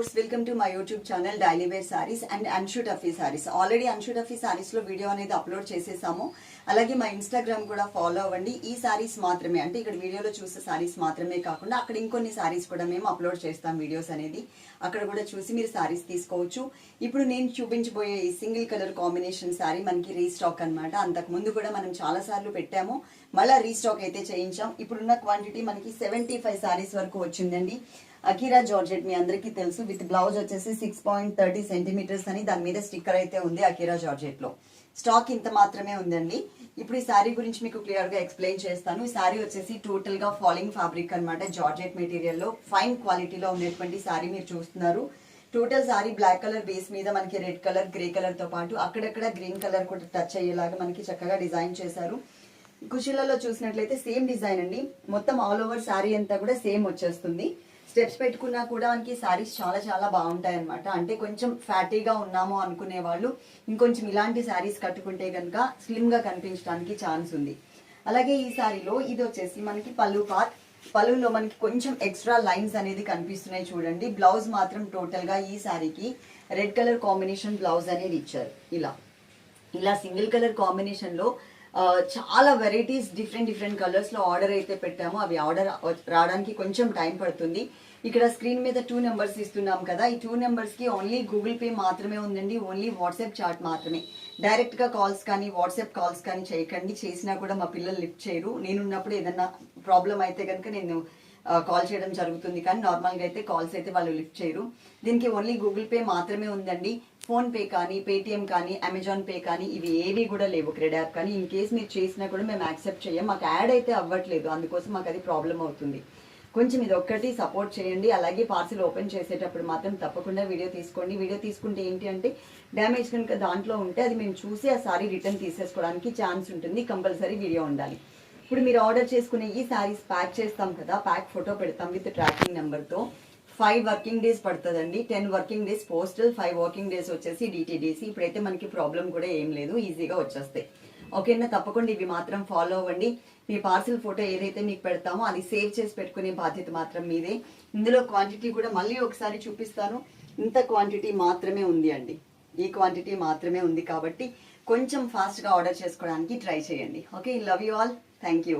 Viewers welcome to my YouTube channel daily wear saris and Anshu taffy saris. Already Anshu taffy సారీస్లో video అనేది upload చేసేసాము. అలాగే మా Instagram కూడా follow అవ్వండి. ఈ సారీస్ మాత్రమే అంటే ఇక్కడ వీడియోలో చూసే సారీస్ మాత్రమే కాకుండా అక్కడ ఇంకొన్ని సారీస్ కూడా మేము అప్లోడ్ చేస్తాం వీడియోస్ అనేది. అక్కడ కూడా చూసి మీరు సారీస్ తీసుకోవచ్చు. ఇప్పుడు నేను చూపించబోయే ఈ సింగిల్ కలర్ కాంబినేషన్ సారీ మనకి రీస్టాక్ అన్నమాట. అంతకు ముందు కూడా మనం చాలా సార్లు పెట్టాము. మళ్ళీ రీస్టాక్ అయితే చేయించాం. ఇప్పుడున్న క్వాంటిటీ మనకి సెవెంటీ ఫైవ్ సారీస్ వరకు వచ్చిందండి. అకీరా జార్జెట్ మీ అందరికీ తెలుసు. విత్ బ్లౌజ్ వచ్చేసి సిక్స్ పాయింట్ థర్టీ సెంటీమీటర్స్ అని దాని మీద స్టిక్కర్ అయితే ఉంది అకీరా జార్జెట్లో స్టాక్ ఇంత మాత్రమే ఉందండి. ఇప్పుడు ఈ శారీ గురించి మీకు క్లియర్గా ఎక్స్ప్లెయిన్ చేస్తాను. ఈ శారీ వచ్చేసి టోటల్గా ఫాలింగ్ ఫ్యాబ్రిక్ అనమాట జార్జెట్ మెటీరియల్లో ఫైన్ క్వాలిటీలో ఉన్నటువంటి శారీ మీరు చూస్తున్నారు. Total sari black colour base మీద మనకి రెడ్ కలర్ గ్రే కలర్తో పాటు అక్కడక్కడ గ్రీన్ కలర్ కూడా టచ్ అయ్యేలాగా మనకి చక్కగా డిజైన్ చేశారు. కుషీలలో చూసినట్లయితే సేమ్ డిజైన్ అండి. మొత్తం ఆల్ ఓవర్ శారీ అంతా కూడా సేమ్ వచ్చేస్తుంది. స్టెప్స్ పెట్టుకున్నా కూడా మనకి శారీస్ చాలా చాలా బాగుంటాయి అనమాట అంటే కొంచెం ఫ్యాటీగా ఉన్నాము అనుకునే వాళ్ళు ఇంకొంచెం ఇలాంటి శారీస్ కట్టుకుంటే కనుక స్లిమ్గా కనిపించడానికి ఛాన్స్ ఉంది. అలాగే ఈ శారీలో ఇది వచ్చేసి మనకి పళ్ళు పాత్ పళ్ళులో మనకి కొంచెం ఎక్స్ట్రా లైన్స్ అనేది కనిపిస్తున్నాయి చూడండి. బ్లౌజ్ మాత్రం టోటల్గా ఈ శారీకి రెడ్ కలర్ కాంబినేషన్ బ్లౌజ్ అనేది ఇచ్చారు. ఇలా. ఇలా సింగిల్ కలర్ కాంబినేషన్లో చాలా వెరైటీస్ డిఫరెంట్ డిఫరెంట్ కలర్స్లో ఆర్డర్ అయితే పెట్టాము. అవి ఆర్డర్ రావడానికి కొంచెం టైం పడుతుంది. ఇక్కడ స్క్రీన్ మీద టూ నెంబర్స్ ఇస్తున్నాం కదా. ఈ టూ నెంబర్స్కి ఓన్లీ గూగుల్ పే మాత్రమే ఉందండి. ఓన్లీ వాట్సాప్ చాట్ మాత్రమే. డైరెక్ట్గా కాల్స్ కానీ వాట్సాప్ కాల్స్ కానీ చేయకండి. చేసినా కూడా మా పిల్లలు లిఫ్ట్ చేయరు. నేనున్నప్పుడు ఏదన్నా ప్రాబ్లం అయితే కనుక నేను కాల్ చేయడం జరుగుతుంది. కానీ నార్మల్గా అయితే కాల్స్ అయితే వాళ్ళు లిఫ్ట్ చేయరు. దీనికి ఓన్లీ గూగుల్ పే మాత్రమే ఉందండి. ఫోన్ పే కానీ పేటిఎం కానీ అమెజాన్ పే కానీ ఇవి ఏవి కూడా లేవు క్రెడ్ యాప్ కానీ. ఇన్ కేస్ మీరు చేసినా కూడా మేము యాక్సెప్ట్ చేయం. మాకు యాడ్ అయితే అవ్వట్లేదు. అందుకోసం మాకు అది ప్రాబ్లం అవుతుంది. కొంచెం ఇది ఒక్కటి సపోర్ట్ చేయండి. అలాగే పార్సిల్ ఓపెన్ చేసేటప్పుడు మాత్రం తప్పకుండా వీడియో తీసుకోండి. వీడియో తీసుకుంటే ఏంటి అంటే డ్యామేజ్ కనుక దాంట్లో ఉంటే అది మేము చూసి ఆ సారీ రిటర్న్ తీసేసుకోవడానికి ఛాన్స్ ఉంటుంది. కంపల్సరీ వీడియో ఉండాలి. ఇప్పుడు మీరు ఆర్డర్ చేసుకునే ఈ శారీస్ ప్యాక్ చేస్తాం కదా. ప్యాక్ ఫోటో పెడతాం విత్ ట్రాకింగ్ నెంబర్తో. ఫైవ్ వర్కింగ్ డేస్ పడుతుందండి. Ten working days postal five working days వచ్చేసి డిటీడీసీ ఇప్పుడైతే మనకి ప్రాబ్లం కూడా ఏం లేదు. ఈజీగా వచ్చేస్తాయి. ఓకేనా? తప్పకుండా ఇవి మాత్రం ఫాలో అవ్వండి. మీ పార్సిల్ ఫోటో ఏదైతే మీకు పెడతామో అది సేవ్ చేసి పెట్టుకునే బాధ్యత మాత్రం మీదే. ఇందులో క్వాంటిటీ కూడా మళ్ళీ ఒకసారి చూపిస్తాను. ఇంత క్వాంటిటీ మాత్రమే ఉంది అండి. ఈ క్వాంటిటీ మాత్రమే ఉంది కాబట్టి కొంచెం ఫాస్ట్గా ఆర్డర్ చేసుకోవడానికి ట్రై చేయండి. Okay love you all thank you